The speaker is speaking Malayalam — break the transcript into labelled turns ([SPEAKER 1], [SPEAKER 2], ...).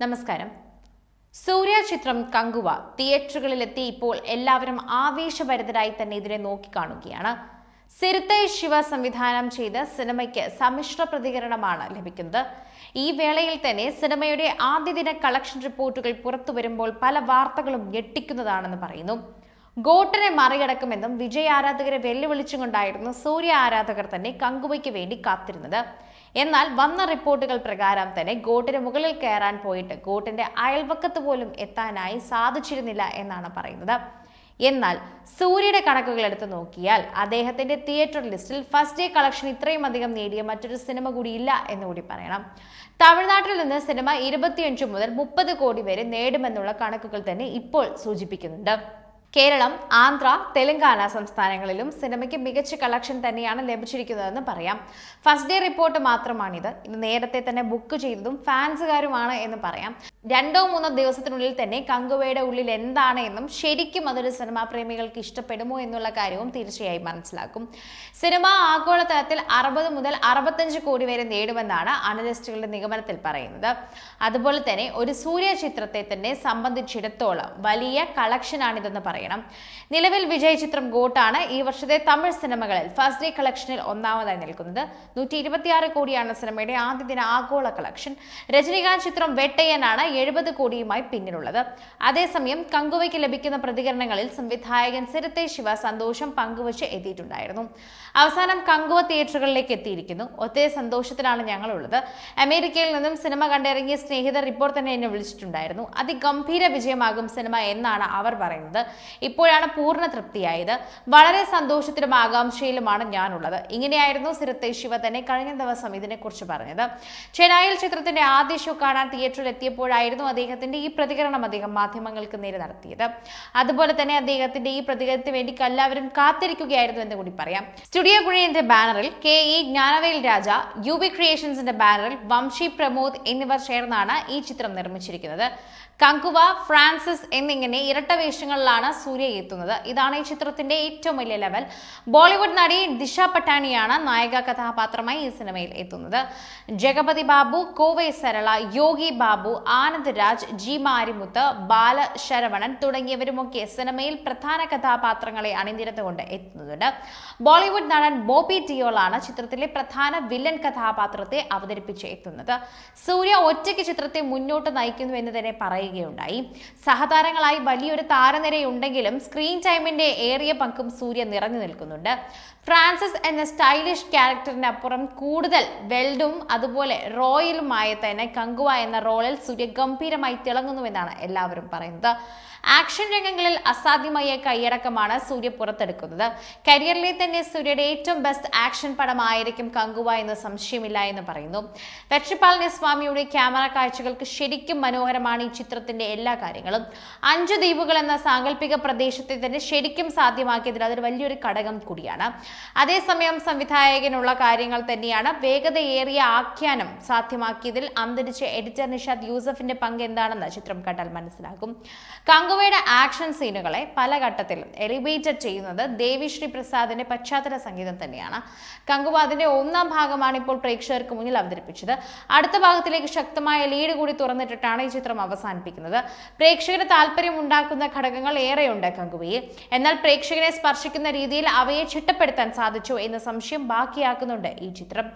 [SPEAKER 1] നമസ്കാരം. സൂര്യ ചിത്രം കങ്കുവ തിയേറ്ററുകളിലെത്തി ഇപ്പോൾ എല്ലാവരും ആവേശഭരിതരായി തന്നെ ഇതിനെ നോക്കിക്കാണുകയാണ്. സിരുത്തൈ ശിവ സംവിധാനം ചെയ്ത സിനിമയ്ക്ക് സമ്മിശ്ര പ്രതികരണമാണ് ലഭിക്കുന്നത്. ഈ വേളയിൽ തന്നെ സിനിമയുടെ ആദ്യ ദിന കളക്ഷൻ റിപ്പോർട്ടുകൾ പുറത്തു വരുമ്പോൾ പല വാർത്തകളും ഞെട്ടിക്കുന്നതാണെന്ന് പറയുന്നു. ഗോട്ടിനെ മറികടക്കുമെന്നും വിജയ് ആരാധകരെ വെല്ലുവിളിച്ചുകൊണ്ടായിരുന്നു സൂര്യ ആരാധകർ തന്നെ കങ്കുവയ്ക്ക് വേണ്ടി കാത്തിരുന്നത്. എന്നാൽ വന്ന റിപ്പോർട്ടുകൾ പ്രകാരം തന്നെ ഗോട്ടിന് മുകളിൽ കയറാൻ പോയിട്ട് ഗോട്ടിന്റെ അയൽവക്കത്ത് പോലും എത്താനായി സാധിച്ചിരുന്നില്ല എന്നാണ് പറയുന്നത്. എന്നാൽ സൂര്യയുടെ കണക്കുകൾ എടുത്ത് നോക്കിയാൽ അദ്ദേഹത്തിന്റെ തിയേറ്റർ ലിസ്റ്റിൽ ഫസ്റ്റ് ഡേ കളക്ഷൻ ഇത്രയും അധികം നേടിയ മറ്റൊരു സിനിമ കൂടിയില്ല എന്നുകൂടി പറയണം. തമിഴ്നാട്ടിൽ നിന്ന് സിനിമ ഇരുപത്തിയഞ്ച് മുതൽ മുപ്പത് കോടി വരെ നേടുമെന്നുള്ള കണക്കുകൾ തന്നെ ഇപ്പോൾ സൂചിപ്പിക്കുന്നുണ്ട്. കേരളം ആന്ധ്ര തെലങ്കാന സംസ്ഥാനങ്ങളിലും സിനിമയ്ക്ക് മികച്ച കളക്ഷൻ തന്നെയാണ് ലഭിച്ചിരിക്കുന്നതെന്ന് പറയാം. ഫസ്റ്റ് ഡേ റിപ്പോർട്ട് മാത്രമാണിത്. ഇത് നേരത്തെ തന്നെ ബുക്ക് ചെയ്തതും ഫാൻസുകാരുമാണ് എന്ന് പറയാം. രണ്ടോ മൂന്നോ ദിവസത്തിനുള്ളിൽ തന്നെ കങ്കുവയുടെ ഉള്ളിൽ എന്താണ് എന്നും ശരിക്കും അതൊരു സിനിമാ പ്രേമികൾക്ക് ഇഷ്ടപ്പെടുമോ എന്നുള്ള കാര്യവും തീർച്ചയായും മനസ്സിലാക്കും. സിനിമ ആഗോളതലത്തിൽ അറുപത് മുതൽ അറുപത്തഞ്ച് കോടി വരെ നേടുമെന്നാണ് അനലിസ്റ്റുകളുടെ നിഗമനത്തിൽ പറയുന്നത്. അതുപോലെ തന്നെ ഒരു സൂര്യ ചിത്രത്തെ തന്നെ സംബന്ധിച്ചിടത്തോളം വലിയ കളക്ഷനാണിതെന്ന് പറയണം. നിലവിൽ വിജയ് ചിത്രം ഗോട്ടാണ് ഈ വർഷത്തെ തമിഴ് സിനിമകളിൽ ഫസ്റ്റ് ഡേ കളക്ഷനിൽ ഒന്നാമതായി നിൽക്കുന്നത്. നൂറ്റി കോടിയാണ് സിനിമയുടെ ആദ്യ ദിന ആഗോള കളക്ഷൻ. രജനീകാന്ത് ചിത്രം വെട്ടയ്യനാണ് എഴുപത് കോടിയുമായി പിന്നിലുള്ളത്. അതേസമയം കങ്കുവയ്ക്ക് ലഭിക്കുന്ന പ്രതികരണങ്ങളിൽ സംവിധായകൻ സിരത്തെ ശിവ സന്തോഷം പങ്കുവച്ച് എത്തിയിട്ടുണ്ടായിരുന്നു. അവസാനം കങ്കുവ തിയേറ്ററുകളിലേക്ക് എത്തിയിരിക്കുന്നു. ഒത്തിരി സന്തോഷത്തിലാണ് ഞങ്ങളുള്ളത്. അമേരിക്കയിൽ നിന്നും സിനിമ കണ്ടിറങ്ങിയ സ്നേഹിതർ ഇപ്പോൾ തന്നെ എന്നെ വിളിച്ചിട്ടുണ്ടായിരുന്നു. അതിഗംഭീര വിജയമാകും സിനിമ എന്നാണ് അവർ പറയുന്നത്. ഇപ്പോഴാണ് പൂർണ തൃപ്തിയായത്. വളരെ സന്തോഷത്തിലും ആകാംക്ഷയിലുമാണ് ഞാനുള്ളത്. ഇങ്ങനെയായിരുന്നു സിരത്തെ ശിവ തന്നെ കഴിഞ്ഞ ദിവസം ഇതിനെക്കുറിച്ച് പറഞ്ഞത്. ചെന്നൈയിൽ ചിത്രത്തിന്റെ ആദ്യ ഷോ കാണാൻ തിയേറ്ററിൽ എത്തിയപ്പോഴായിരുന്നു അദ്ദേഹത്തിന്റെ ഈ പ്രതികരണം അദ്ദേഹം മാധ്യമങ്ങൾക്ക് നേരെ നടത്തിയത്. അതുപോലെ തന്നെ അദ്ദേഹത്തിന്റെ ഈ പ്രതികരണത്തിന് വേണ്ടി എല്ലാവരും കാത്തിരിക്കുകയായിരുന്നു എന്ന് കൂടി പറയാം. സ്റ്റുഡിയോ കുഴിയന്റെ ബാനറിൽ K E Gnanavel Raja U V ക്രിയേഷൻസിന്റെ ബാനറിൽ വംശി പ്രമോദ് എന്നിവർ ചേർന്നാണ് ഈ ചിത്രം നിർമ്മിച്ചിരിക്കുന്നത്. കങ്കുവ ഫ്രാൻസിസ് എന്നിങ്ങനെ ഇരട്ട വേഷങ്ങളിലാണ് സൂര്യ എത്തുന്നത്. ഇതാണ് ഈ ചിത്രത്തിന്റെ ഏറ്റവും വലിയ ലെവൽ. ബോളിവുഡ് നടി ദിശ പട്ടാണിയാണ് നായക കഥാപാത്രമായി ഈ സിനിമയിൽ എത്തുന്നത്. ജഗപതി ബാബു കോവൈ സരള യോഗി ബാബു ആനന്ദ് രാജ് ജി മാരിമുത്ത് ബാല ശരവണൻ തുടങ്ങിയവരുമൊക്കെ സിനിമയിൽ പ്രധാന കഥാപാത്രങ്ങളെ അണിനിരന്നുകൊണ്ട് എത്തുന്നുണ്ട്. ബോളിവുഡ് നടൻ ബോബി ടിയോളാണ് ചിത്രത്തിലെ പ്രധാന വില്ലൻ കഥാപാത്രത്തെ അവതരിപ്പിച്ച് എത്തുന്നത്. സൂര്യ ഒറ്റയ്ക്ക് ചിത്രത്തെ മുന്നോട്ട് നയിക്കുന്നു എന്ന് തന്നെ പറയുകയുണ്ടായി. സഹതാരങ്ങളായി വലിയൊരു താരനിരയുണ്ടെങ്കിലും സ്ക്രീൻ ടൈമിന്റെ ഏറിയ പങ്കും സൂര്യ നിറഞ്ഞു നിൽക്കുന്നുണ്ട്. ഫ്രാൻസിസ് എന്ന സ്റ്റൈലിഷ് ക്യാരക്ടറിനപ്പുറം കൂടുതൽ വെൽഡും അതുപോലെ റോയലുമായ തന്നെ കങ്കുവ എന്ന റോളിൽ സൂര്യ ഗംഭീരമായി തിളങ്ങുന്നുവെന്നാണ് എല്ലാവരും പറയുന്നത്. ആക്ഷൻ രംഗങ്ങളിൽ അസാധ്യമായ കൈയടക്കമാണ് സൂര്യ പുറത്തെടുക്കുന്നത്. കരിയറിലെ തന്നെ സൂര്യയുടെ ഏറ്റവും ബെസ്റ്റ് ആക്ഷൻ പടമായിരിക്കും കങ്കുവ എന്ന് സംശയമില്ല എന്ന് പറയുന്നു. വെട്രിപ്പാലിനെ സ്വാമിയുടെ ക്യാമറ കാഴ്ചകൾക്ക് ശരിക്കും മനോഹരമാണ് ഈ ചിത്രത്തിന്റെ എല്ലാ കാര്യങ്ങളും. അഞ്ചു ദ്വീപുകൾ എന്ന സാങ്കല്പിക പ്രദേശത്തെ തന്നെ ശരിക്കും സാധ്യമാക്കിയതിൽ അതൊരു വലിയൊരു ഘടകം കൂടിയാണ്. അതേസമയം സംവിധായകനുള്ള കാര്യങ്ങൾ തന്നെയാണ് വേഗതയേറിയ ആഖ്യാനം സാധ്യമാക്കിയതിൽ അന്തരിച്ച എഡിറ്റർ നിഷാദ് യൂസഫിന്റെ പങ്ക് എന്താണെന്ന് ചിത്രം കണ്ടാൽ മനസ്സിലാകും. കങ്കുവയുടെ ആക്ഷൻ സീനുകളെ പല ഘട്ടത്തിലും എലിവേറ്റഡ് ചെയ്യുന്നത് ദേവിശ്രീ പ്രസാദിന്റെ പശ്ചാത്തല സംഗീതം തന്നെയാണ്. കങ്കുവ അതിന്റെ ഒന്നാം ഭാഗമാണ് ഇപ്പോൾ പ്രേക്ഷകർക്ക് മുന്നിൽ അവതരിപ്പിച്ചത്. അടുത്ത ഭാഗത്തിലേക്ക് ശക്തമായ ലീഡ് കൂടി തുറന്നിട്ടിട്ടാണ് ഈ ചിത്രം അവസാനിപ്പിക്കുന്നത് പ്രേക്ഷകന് താല്പര്യം ഉണ്ടാക്കുന്ന ഘടകങ്ങൾ ഏറെയുണ്ട് കങ്കുവയിൽ എന്നാൽ പ്രേക്ഷകനെ സ്പർശിക്കുന്ന രീതിയിൽ അവയെ ചിട്ടപ്പെടുത്താൻ സാധിച്ചു എന്ന സംശയം ബാക്കിയാക്കുന്നുണ്ട് ഈ ചിത്രം.